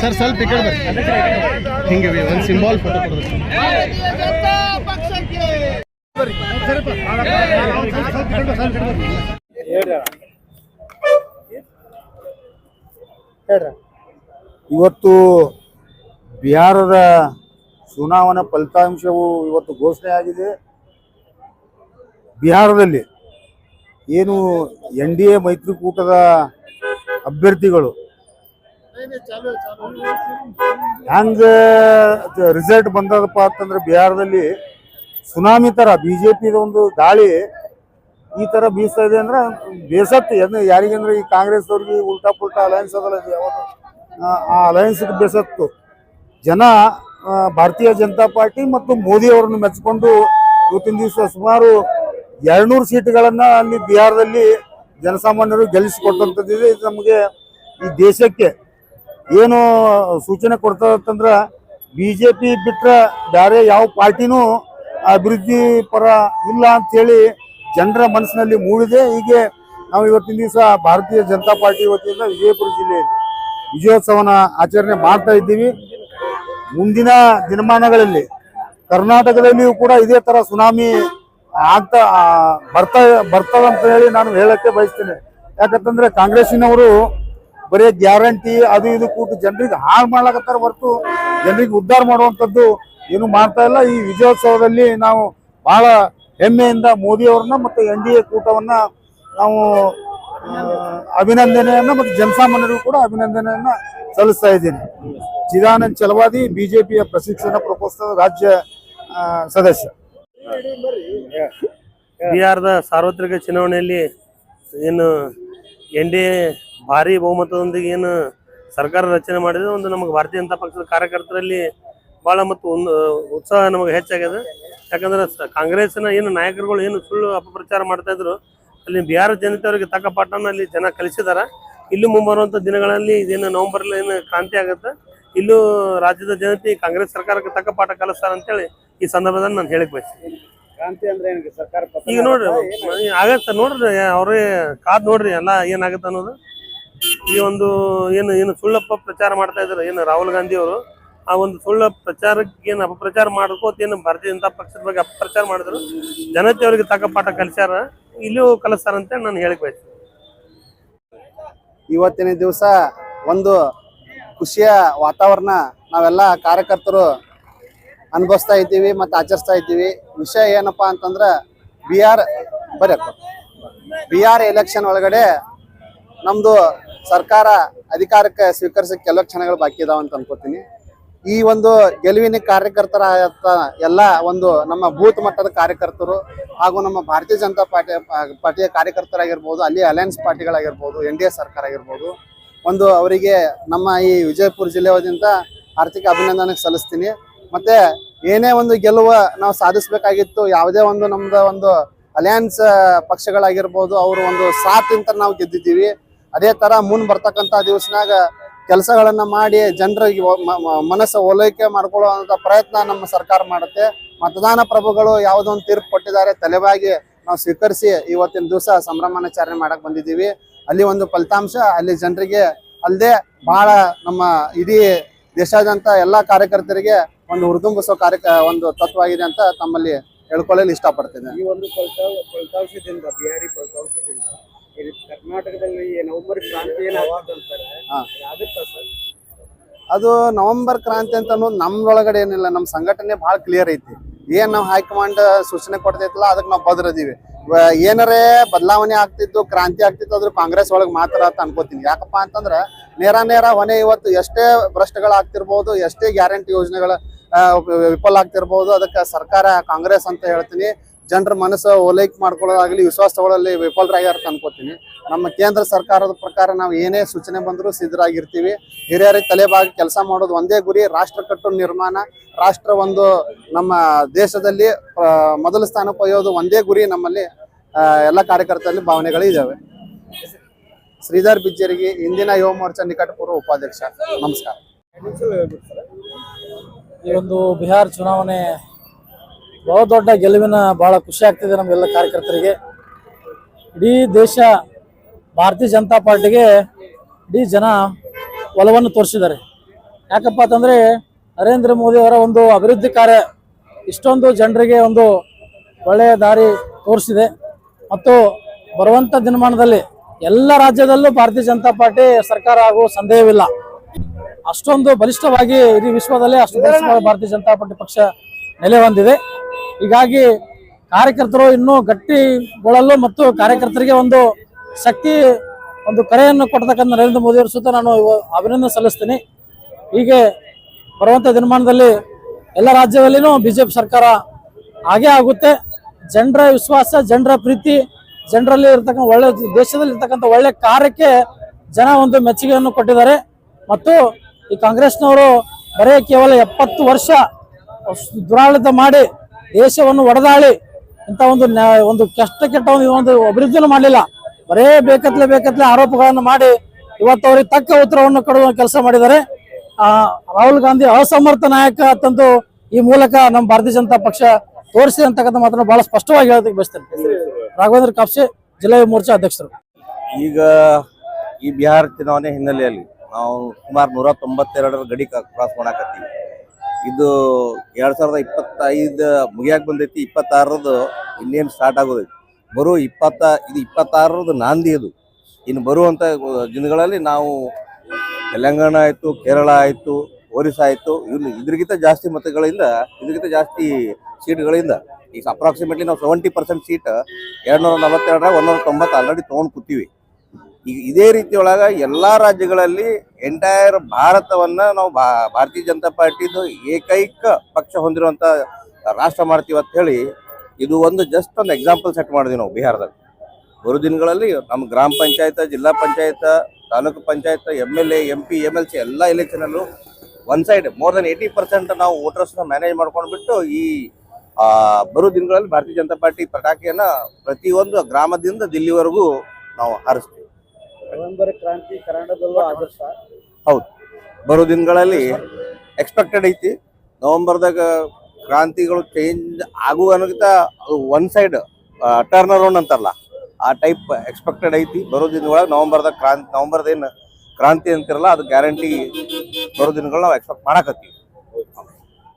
Sir ಸ್ವಲ್ಪ ಈ ಕಡೆ ಹಿಂಗೆ ಒಂದು ಸಿಂಬಾಲ್ ಫೋಟೋ ಕೊಡ್ಬೇಕು. ಇವತ್ತು ಬಿಹಾರದ ಚುನಾವಣಾ ಫಲಿತಾಂಶವು ಇವತ್ತು ಘೋಷಣೆ ಆಗಿದೆ. ಬಿಹಾರದಲ್ಲಿ ಏನು ಎನ್ ಡಿ ಎ ಮೈತ್ರಿಕೂಟದ ಅಭ್ಯರ್ಥಿಗಳು ಹೆಂಗೆ ರಿಸಲ್ಟ್ ಬಂದದಪ್ಪ ಅಂತಂದ್ರೆ ಬಿಹಾರದಲ್ಲಿ ಸುನಾಮಿ ತರ ಬಿಜೆಪಿ ಒಂದು ಗಾಳಿ ಈ ತರ ಬೀಸ್ತಾ ಇದೆ ಅಂದ್ರೆ ಬೇಸತ್ತು. ಏನು ಯಾರಿಗಂದ್ರೆ ಈ ಕಾಂಗ್ರೆಸ್ ಅವ್ರಿಗೆ ಉಲ್ಟಾ ಪುಲ್ಟಾ ಅಲಯನ್ಸ್ ಅದಲ್ಲ ಯಾವಾಗ ಆ, ಅಲಯನ್ಸ್ಗೆ ಅಲಯನ್ಸ್ ಬೇಸತ್ತು. ಜನ ಭಾರತೀಯ ಜನತಾ ಪಾರ್ಟಿ ಮತ್ತು ಮೋದಿ ಅವರನ್ನು ಮೆಚ್ಚಿಕೊಂಡು ಇವತ್ತಿನ ದಿವಸ ಸುಮಾರು ಎರಡ್ನೂರು ಸೀಟ್ಗಳನ್ನ ಅಲ್ಲಿ ಬಿಹಾರದಲ್ಲಿ ಜನಸಾಮಾನ್ಯರು ಗೆಲ್ಲಿಸಿಕೊಟ್ಟಂಥದ್ದಿದೆ. ಇದು ನಮಗೆ ಈ ದೇಶಕ್ಕೆ ಏನು ಸೂಚನೆ ಕೊಡ್ತದಂತಂದ್ರ ಬಿಜೆಪಿ ಬಿಟ್ಟರೆ ಬೇರೆ ಯಾವ ಪಾರ್ಟಿನೂ ಅಭಿವೃದ್ಧಿ ಪರ ಇಲ್ಲ ಅಂತೇಳಿ ಜನರ ಮನಸ್ಸಿನಲ್ಲಿ ಮೂಡಿದೆ. ಹೀಗೆ ನಾವು ಇವತ್ತಿನ ದಿವಸ ಭಾರತೀಯ ಜನತಾ ಪಾರ್ಟಿ ವತಿಯಿಂದ ವಿಜಯಪುರ ಜಿಲ್ಲೆಯಲ್ಲಿ ವಿಜಯೋತ್ಸವನ ಆಚರಣೆ ಮಾಡ್ತಾ ಇದ್ದೀವಿ. ಮುಂದಿನ ದಿನಮಾನಗಳಲ್ಲಿ ಕರ್ನಾಟಕದಲ್ಲಿಯೂ ಕೂಡ ಇದೇ ತರ ಸುನಾಮಿ ಆಗ್ತಾ ಬರ್ತಾ ಬರ್ತಾ ಬರ್ತದಂತ ಹೇಳಿ ನಾನು ಹೇಳಕ್ಕೆ ಬಯಸ್ತೇನೆ. ಯಾಕಂತಂದ್ರೆ ಕಾಂಗ್ರೆಸ್ಸಿನವರು ಬರೀ ಗ್ಯಾರಂಟಿ ಅದು ಇದು ಕೂತು ಜನರಿಗೆ ಹಾಳು ಮಾಡ್ಲಾಕತ್ತಾರ ಹೊರತು ಜನರಿಗೆ ಉದ್ಧಾರ ಮಾಡುವಂಥದ್ದು ಏನು ಮಾಡ್ತಾ ಇಲ್ಲ. ಈ ವಿಜಯೋತ್ಸವದಲ್ಲಿ ನಾವು ಬಹಳ ಹೆಮ್ಮೆಯಿಂದ ಮೋದಿಯವ್ರನ್ನ ಮತ್ತು ಎನ್ ಡಿ ಎ ಕೂಟವನ್ನ ನಾವು ಅಭಿನಂದನೆಯನ್ನ ಮತ್ತು ಜನಸಾಮಾನ್ಯರಿಗೂ ಕೂಡ ಅಭಿನಂದನೆಯನ್ನ ಸಲ್ಲಿಸ್ತಾ ಇದ್ದೀನಿ. ಚಿದಾನಂದ್ ಚಲವಾದಿ ಬಿಜೆಪಿಯ ಪ್ರಶಿಕ್ಷಣ ಪ್ರಕೋಷ್ಠದ ರಾಜ್ಯ ಸದಸ್ಯ. ಬಿಹಾರದ ಸಾರ್ವತ್ರಿಕ ಚುನಾವಣೆಯಲ್ಲಿ ಏನು ಎನ್ ಡಿ ಎ ಭಾರಿ ಬಹುಮತದೊಂದಿಗೆ ಏನು ಸರ್ಕಾರ ರಚನೆ ಮಾಡಿದೆ, ಒಂದು ನಮಗೆ ಭಾರತೀಯ ಜನತಾ ಪಕ್ಷದ ಕಾರ್ಯಕರ್ತರಲ್ಲಿ ಭಾಳ ಮತ್ತು ಒಂದು ಉತ್ಸಾಹ ನಮಗೆ ಹೆಚ್ಚಾಗಿದೆ. ಯಾಕಂದ್ರೆ ಕಾಂಗ್ರೆಸ್ನ ಏನು ನಾಯಕರುಗಳು ಏನು ಸುಳ್ಳು ಅಪಪ್ರಚಾರ ಮಾಡ್ತಾ ಇದ್ರು, ಅಲ್ಲಿ ಬಿಹಾರ ಜನತೆಯವರಿಗೆ ತಕ್ಕ ಪಾಠನ ಅಲ್ಲಿ ಜನ ಕಲಿಸಿದಾರ. ಇಲ್ಲಿ ಮುಂಬರುವಂಥ ದಿನಗಳಲ್ಲಿ ಇದೇನು ನವೆಂಬರ್ ಏನು ಕ್ರಾಂತಿ ಆಗುತ್ತೆ. ಇಲ್ಲೂ ರಾಜ್ಯದ ಜನತೆ ಕಾಂಗ್ರೆಸ್ ಸರ್ಕಾರಕ್ಕೆ ತಕ್ಕ ಪಾಠ ಕಲಿಸ್ತಾರ ಅಂತೇಳಿ ಈ ಸಂದರ್ಭದಲ್ಲಿ ನಾನು ಹೇಳಕ್ ಬಯಸ್ತೀನಿ. ಕ್ರಾಂತಿ ಅಂದ್ರೆ ಏನಿಗೆ ಸರ್ಕಾರ ಈಗ ನೋಡ್ರಿ ಆಗತ್ತೆ ನೋಡ್ರಿ ಅವ್ರೇ ಕಾದ್ ನೋಡ್ರಿ ಎಲ್ಲ ಏನಾಗತ್ತ ಅನ್ನೋದು. ಈ ಒಂದು ಏನು ಏನು ಸುಳ್ಳಪ್ಪ ಪ್ರಚಾರ ಮಾಡ್ತಾ ಇದ್ರು ಏನು ರಾಹುಲ್ ಗಾಂಧಿ ಅವರು ಆ ಒಂದು ಸುಳ್ಳ ಪ್ರಚಾರಕ್ಕೆ ಏನು ಅಪಪ್ರಚಾರ ಮಾಡ್ಕೋತ ಏನು ಭಾರತೀಯ ಜನತಾ ಪಕ್ಷದ ಬಗ್ಗೆ ಅಪಪ್ರಚಾರ ಮಾಡಿದ್ರು ಜನತೆ ಅವ್ರಿಗೆ ತಕ್ಕ ಪಾಠ ಕಲಿಸ್ಯಾರ ಇಲ್ಲೂ ಕಲಿಸ್ತಾರ ಅಂತ ನಾನು ಹೇಳಕ್ ಬಯಸ್ತೀನಿ. ಇವತ್ತಿನ ದಿವಸ ಒಂದು ಖುಷಿಯ ವಾತಾವರಣ ನಾವೆಲ್ಲ ಕಾರ್ಯಕರ್ತರು ಅನುಭವಿಸ್ತಾ ಇದ್ದೀವಿ ಮತ್ತು ಆಚರಿಸ್ತಾ ಇದ್ದೀವಿ. ವಿಷಯ ಏನಪ್ಪ ಅಂತಂದ್ರೆ ಬಿಹಾರ್ ಬಿ ಆರ್ ಎಲೆಕ್ಷನ್ ಒಳಗಡೆ ನಮ್ದು ಸರ್ಕಾರ ಅಧಿಕಾರಕ್ಕೆ ಸ್ವೀಕರಿಸಕ್ಕೆ ಕೆಲವು ಕ್ಷಣಗಳು ಬಾಕಿ ಇದಾವೆ ಅಂತ ಅನ್ಕೋತೀನಿ. ಈ ಒಂದು ಗೆಲುವಿನ ಕಾರ್ಯಕರ್ತರ ಎಲ್ಲ ಒಂದು ನಮ್ಮ ಬೂತ್ ಮಟ್ಟದ ಕಾರ್ಯಕರ್ತರು ಹಾಗೂ ನಮ್ಮ ಭಾರತೀಯ ಜನತಾ ಪಾರ್ಟಿ, ಪಾರ್ಟಿಯ ಕಾರ್ಯಕರ್ತರಾಗಿರ್ಬೋದು, ಅಲ್ಲಿ ಅಲಯನ್ಸ್ ಪಾರ್ಟಿಗಳಾಗಿರ್ಬೋದು ಎನ್ ಡಿ ಎ ಸರ್ಕಾರ ಆಗಿರ್ಬೋದು ಒಂದು ಅವರಿಗೆ ನಮ್ಮ ಈ ವಿಜಯಪುರ ಜಿಲ್ಲೆಯಾದ್ಯಂತ ಆರ್ಥಿಕ ಅಭಿನಂದನೆ ಸಲ್ಲಿಸ್ತೀನಿ. ಮತ್ತೆ ಏನೇ ಒಂದು ಗೆಲುವು ನಾವು ಸಾಧಿಸಬೇಕಾಗಿತ್ತು, ಯಾವುದೇ ಒಂದು ನಮ್ದು ಒಂದು ಅಲಯನ್ಸ್ ಪಕ್ಷಗಳಾಗಿರ್ಬೋದು, ಅವರು ಒಂದು ಸಾಥ್ ಅಂತ ನಾವು ಗೆದ್ದಿದ್ದೀವಿ. ಅದೇ ತರ ಮುಂದ್ ಬರ್ತಕ್ಕಂತ ದಿವಸನಾಗ ಕೆಲಸಗಳನ್ನ ಮಾಡಿ ಜನರಿಗೆ ಮನಸ್ಸು ಓಲೈಕೆ ಮಾಡ್ಕೊಳ್ಳುವಂತ ಪ್ರಯತ್ನ ನಮ್ಮ ಸರ್ಕಾರ ಮಾಡುತ್ತೆ. ಮತದಾನ ಪ್ರಭುಗಳು ಯಾವುದೋ ಒಂದು ತೀರ್ಪು ಕೊಟ್ಟಿದ್ದಾರೆ, ತಲೆಬಾಗಿ ನಾವು ಸ್ವೀಕರಿಸಿ ಇವತ್ತಿನ ದಿವಸ ಸಂಭ್ರಮಾಚರಣೆ ಮಾಡಕ್ ಬಂದಿದ್ದೀವಿ. ಅಲ್ಲಿ ಒಂದು ಫಲಿತಾಂಶ ಅಲ್ಲಿ ಜನರಿಗೆ ಅಲ್ಲದೆ ಬಹಳ ನಮ್ಮ ಇಡೀ ದೇಶಾದ್ಯಂತ ಎಲ್ಲಾ ಕಾರ್ಯಕರ್ತರಿಗೆ ಒಂದು ಹುರಿದುಂಬಿಸೋ ಕಾರ್ಯ ಒಂದು ತತ್ವ ಆಗಿದೆ ಅಂತ ತಮ್ಮಲ್ಲಿ ಹೇಳ್ಕೊಳ್ಳಲು ಇಷ್ಟಪಡ್ತೇನೆ. ಈ ಒಂದು ಫಲಿತಾಂಶ ಫಲಿತಾಂಶದಿಂದ ಬಿಹಾರಿ ಫಲಿತಾಂಶದಿಂದ ಕರ್ನಾಟಕದಲ್ಲಿ ನವೆಂಬರ್ ಕ್ರಾಂತಿ ಅದು ನವೆಂಬರ್ ಕ್ರಾಂತಿ ಅಂತ ಅನ್ನೋದು ನಮ್ರೊಳಗಡೆ ಏನಿಲ್ಲ ನಮ್ಮ ಸಂಘಟನೆ ಭಾಳ ಕ್ಲಿಯರ್ ಐತಿ. ಏನ್ ನಾವು ಹೈಕಮಾಂಡ್ ಸೂಚನೆ ಕೊಡ್ತೈತಲ್ಲ ಅದಕ್ಕೆ ನಾವು ಬದ್ರದೀವಿ. ಏನಾರೇ ಬದಲಾವಣೆ ಆಗ್ತಿತ್ತು, ಕ್ರಾಂತಿ ಆಗ್ತಿತ್ತು ಅದ್ರ ಕಾಂಗ್ರೆಸ್ ಒಳಗೆ ಮಾತ್ರ ಅಂತ ಅನ್ಕೋತೀನಿ. ಯಾಕಪ್ಪ ಅಂತಂದ್ರ ನೇರ ನೇರ ಹೊನೆ ಇವತ್ತು ಎಷ್ಟೇ ಭ್ರಷ್ಟಗಳಾಗ್ತಿರ್ಬೋದು, ಎಷ್ಟೇ ಗ್ಯಾರಂಟಿ ಯೋಜನೆಗಳ ವಿಫಲ ಆಗ್ತಿರ್ಬೋದು, ಅದಕ್ಕೆ ಸರ್ಕಾರ ಕಾಂಗ್ರೆಸ್ ಅಂತ ಹೇಳ್ತೀನಿ. ಜನರ ಮನಸ್ಸು ಓಲೈಕೆ ಮಾಡ್ಕೊಳ್ಳೋದಾಗಲಿ ವಿಶ್ವಾಸ ತಗೊಳ್ಳಲ್ಲಿ ವಿಫಲರಾಗ್ಯಾರ ಅನ್ಕೋತೀನಿ. ನಮ್ಮ ಕೇಂದ್ರ ಸರ್ಕಾರದ ಪ್ರಕಾರ ನಾವು ಏನೇ ಸೂಚನೆ ಬಂದರೂ ಸಿದ್ಧರಾಗಿರ್ತೀವಿ. ಹಿರಿಯರಿಗೆ ತಲೆಬಾಗಿ ಕೆಲಸ ಮಾಡೋದು ಒಂದೇ ಗುರಿ, ರಾಷ್ಟ್ರ ಕಟ್ಟು ನಿರ್ಮಾಣ. ರಾಷ್ಟ್ರ ಒಂದು ನಮ್ಮ ದೇಶದಲ್ಲಿ ಮೊದಲ ಸ್ಥಾನ ಒಯ್ಯೋದು ಒಂದೇ ಗುರಿ ನಮ್ಮಲ್ಲಿ ಎಲ್ಲ ಕಾರ್ಯಕರ್ತರಲ್ಲಿ ಭಾವನೆಗಳು ಇದ್ದಾವೆ ಶ್ರೀಧರ್ ಬಿಜ್ಜರಿಗೆ ಇಂದಿನ ಯುವ ಮೋರ್ಚಾ ನಿಕಟಪೂರ್ವ ಉಪಾಧ್ಯಕ್ಷ. ನಮಸ್ಕಾರ. ಈ ಒಂದು ಬಿಹಾರ್ ಚುನಾವಣೆ ಬಹು ದೊಡ್ಡ ಗೆಲುವಿನ ಬಹಳ ಖುಷಿ ಆಗ್ತಿದೆ ನಮಗೆಲ್ಲ ಕಾರ್ಯಕರ್ತರಿಗೆ. ಇಡೀ ದೇಶ ಭಾರತೀಯ ಜನತಾ ಪಾರ್ಟಿಗೆ ಇಡೀ ಜನ ಒಲವನ್ನು ತೋರಿಸಿದ್ದಾರೆ. ಯಾಕಪ್ಪ ಅಂತಂದ್ರೆ ನರೇಂದ್ರ ಮೋದಿ ಅವರ ಒಂದು ಅಭಿವೃದ್ಧಿ ಕಾರ್ಯ ಇಷ್ಟೊಂದು ಜನರಿಗೆ ಒಂದು ಒಳ್ಳೆಯ ದಾರಿ ತೋರಿಸಿದೆ. ಮತ್ತು ಬರುವಂಥ ದಿನಮಾನದಲ್ಲಿ ಎಲ್ಲ ರಾಜ್ಯದಲ್ಲೂ ಭಾರತೀಯ ಜನತಾ ಪಾರ್ಟಿ ಸರ್ಕಾರ ಆಗುವ ಸಂದೇಹವಿಲ್ಲ. ಅಷ್ಟೊಂದು ಬಲಿಷ್ಠವಾಗಿ ಇಡೀ ವಿಶ್ವದಲ್ಲೇ ಅಷ್ಟು ಭಾರತೀಯ ಜನತಾ ಪಾರ್ಟಿ ಪಕ್ಷ ನೆಲೆ ಹೊಂದಿದೆ. ಹೀಗಾಗಿ ಕಾರ್ಯಕರ್ತರು ಇನ್ನೂ ಗಟ್ಟಿಗೊಳ್ಳಲು ಮತ್ತು ಕಾರ್ಯಕರ್ತರಿಗೆ ಒಂದು ಶಕ್ತಿ, ಒಂದು ಕರೆಯನ್ನು ಕೊಡ್ತಕ್ಕಂಥ ನರೇಂದ್ರ ಮೋದಿ ಅವರ ಸುತ್ತ ನಾನು ಅಭಿನಂದನೆ ಸಲ್ಲಿಸ್ತೀನಿ. ಹೀಗೆ ಬರುವಂಥ ದಿನಮಾನದಲ್ಲಿ ಎಲ್ಲ ರಾಜ್ಯದಲ್ಲಿನೂ ಬಿಜೆಪಿ ಸರ್ಕಾರ ಹಾಗೇ ಆಗುತ್ತೆ. ಜನರ ವಿಶ್ವಾಸ, ಜನರ ಪ್ರೀತಿ, ಜನರಲ್ಲಿ ಇರ್ತಕ್ಕಂಥ ಒಳ್ಳೆ ದೇಶದಲ್ಲಿ ಇರ್ತಕ್ಕಂಥ ಒಳ್ಳೆ ಕಾರ್ಯಕ್ಕೆ ಜನ ಒಂದು ಮೆಚ್ಚುಗೆಯನ್ನು ಕೊಟ್ಟಿದ್ದಾರೆ. ಮತ್ತು ಈ ಕಾಂಗ್ರೆಸ್ನವರು ಬರೇ ಕೇವಲ ಎಪ್ಪತ್ತು ವರ್ಷ ದುರಾಡಳಿತ ಮಾಡಿ ದೇಶವನ್ನು ಒಡೆದಾಳಿ ಇಂಥ ಒಂದು ಒಂದು ಕೆಟ್ಟ ಕೆಟ್ಟ ಒಂದು ಒಂದು ಅಭಿವೃದ್ಧಿಯನ್ನು ಮಾಡಲಿಲ್ಲ. ಬರೇ ಬೇಕತ್ಲೆ ಬೇಕತ್ಲೆ ಆರೋಪಗಳನ್ನು ಮಾಡಿ ಇವತ್ತು ಅವರಿಗೆ ತಕ್ಕ ಉತ್ತರವನ್ನು ಕೊಡುವ ಕೆಲಸ ಮಾಡಿದ್ದಾರೆ. ರಾಹುಲ್ ಗಾಂಧಿ ಅಸಮರ್ಥ ನಾಯಕ ಅಂತಂದು ಈ ಮೂಲಕ ನಮ್ಮ ಭಾರತೀಯ ಜನತಾ ಪಕ್ಷ ತೋರಿಸಿ ಅಂತಕ್ಕಂಥ ಮಾತನ್ನು ಬಹಳ ಸ್ಪಷ್ಟವಾಗಿ ಹೇಳೋದಕ್ಕೆ ಬಯಸ್ತೇನೆ. ರಾಘವೇಂದ್ರ ಕಾಪ್ಸೆ, ಜಿಲ್ಲಾ ಮೋರ್ಚಾ ಅಧ್ಯಕ್ಷರು. ಈಗ ಈ ಬಿಹಾರ ಚುನಾವಣೆ ಹಿನ್ನೆಲೆಯಲ್ಲಿ ನಾವು ಸುಮಾರು ನೂರ ತೊಂಬತ್ತೆರಡರ ಗಡಿ ಕ್ರಾಸ್ ಮಾಡಾಕತ್ತೀವಿ. ಇದು ಎರಡ್ ಸಾವಿರದ ಇಪ್ಪತ್ತೈದು ಮುಗಿಯಾಕ ಬಂದೈತಿ ಇಪ್ಪತ್ತಾರದು ಇನ್ನೇನು ಸ್ಟಾರ್ಟ್ ಆಗೋದೈತಿ. ಬರೋ ಇಪ್ಪತ್ತ, ಇದು ಇಪ್ಪತ್ತಾರರದು ನಾಂದಿ ಅದು. ಇನ್ನು ಬರುವಂಥ ದಿನಗಳಲ್ಲಿ ನಾವು ತೆಲಂಗಾಣ ಆಯಿತು, ಕೇರಳ ಆಯಿತು, ಒರಿಸ್ಸಾ ಆಯಿತು ಇನ್ನು ಇದ್ರಗಿಂತ ಜಾಸ್ತಿ ಮತಗಳಿಂದ ಇದ್ರಗಿಂತ ಜಾಸ್ತಿ ಸೀಟ್ಗಳಿಂದ ಈಗ ಅಪ್ರಾಕ್ಸಿಮೇಟ್ಲಿ ನಾವು ಸೆವೆಂಟಿ ಪರ್ಸೆಂಟ್ ಸೀಟ್ ಎರಡ್ ನೂರ ನಲವತ್ತೆರಡರ ಒಂದೂರ ತೊಂಬತ್ತು ಆಲ್ರೆಡಿ ತೊಗೊಂಡು ಕೂತೀವಿ. ಇದೇ ರೀತಿ ಒಳಗ ಎಲ್ಲಾ ರಾಜ್ಯಗಳಲ್ಲಿ ಎಂಟೈರ್ ಭಾರತವನ್ನ ನಾವು ಭಾರತೀಯ ಜನತಾ ಪಾರ್ಟಿದು ಏಕೈಕ ಪಕ್ಷ ಹೊಂದಿರುವಂತ ರಾಷ್ಟ್ರ ಮಾಡ್ತೀವಿ ಅಂತ ಹೇಳಿ ಇದು ಒಂದು ಜಸ್ಟ್ ಒಂದು ಎಕ್ಸಾಂಪಲ್ ಸೆಟ್ ಮಾಡಿದ್ವಿ ನಾವು ಬಿಹಾರದಲ್ಲಿ. ಮೂರು ದಿನಗಳಲ್ಲಿ ನಮ್ಮ ಗ್ರಾಮ ಪಂಚಾಯತ್, ಜಿಲ್ಲಾ panchayat, taluk panchayat M L A M P M L C ಎಲ್ಲ ಎಲೆಕ್ಷನಲ್ಲೂ one side more than eighty percent ನಾವು ವೋಟರ್ಸ್ನ ಮ್ಯಾನೇಜ್ ಮಾಡ್ಕೊಂಡು ಬಿಟ್ಟು ಈ ಬರೋ ದಿನಗಳಲ್ಲಿ ಭಾರತೀಯ ಜನತಾ ಪಾರ್ಟಿ ಪಟಾಕಿಯನ್ನ ಪ್ರತಿಯೊಂದು ಗ್ರಾಮದಿಂದ ದಿಲ್ಲಿವರೆಗೂ ನಾವು ಹಾರಿಸ್ತೀವಿ. ಕ್ರಾಂತಿ ಕನ್ನಡದಲ್ಲೂ ಆದರ್ಶ. ಬರೋ ದಿನಗಳಲ್ಲಿ ಎಕ್ಸ್ಪೆಕ್ಟೆಡ್ ಐತಿ. ನವೆಂಬರ್ದಾಗ ಕ್ರಾಂತಿಗಳು ಚೇಂಜ್ ಆಗುವ ಅನ್ನೋಕ್ಕಿಂತ ಒನ್ ಸೈಡ್ ಟರ್ನ್ ಅರೌಂಡ್ ಅಂತಾರಲ್ಲ, ಆ ಟೈಪ್ ಎಕ್ಸ್ಪೆಕ್ಟೆಡ್ ಐತಿ. ಬರೋ ದಿನಗಳಾಗ ನವೆಂಬರ್ದಾಗ ಕ್ರಾಂತಿ ನವೆಂಬರ್ದೇನು ಕ್ರಾಂತಿ ಅಂತಿರಲ್ಲ, ಅದು ಗ್ಯಾರಂಟಿ ಬರೋ ದಿನಗಳು ನಾವು ಎಕ್ಸ್ಪೆಕ್ಟ್ ಮಾಡಕತ್ತೀವಿ.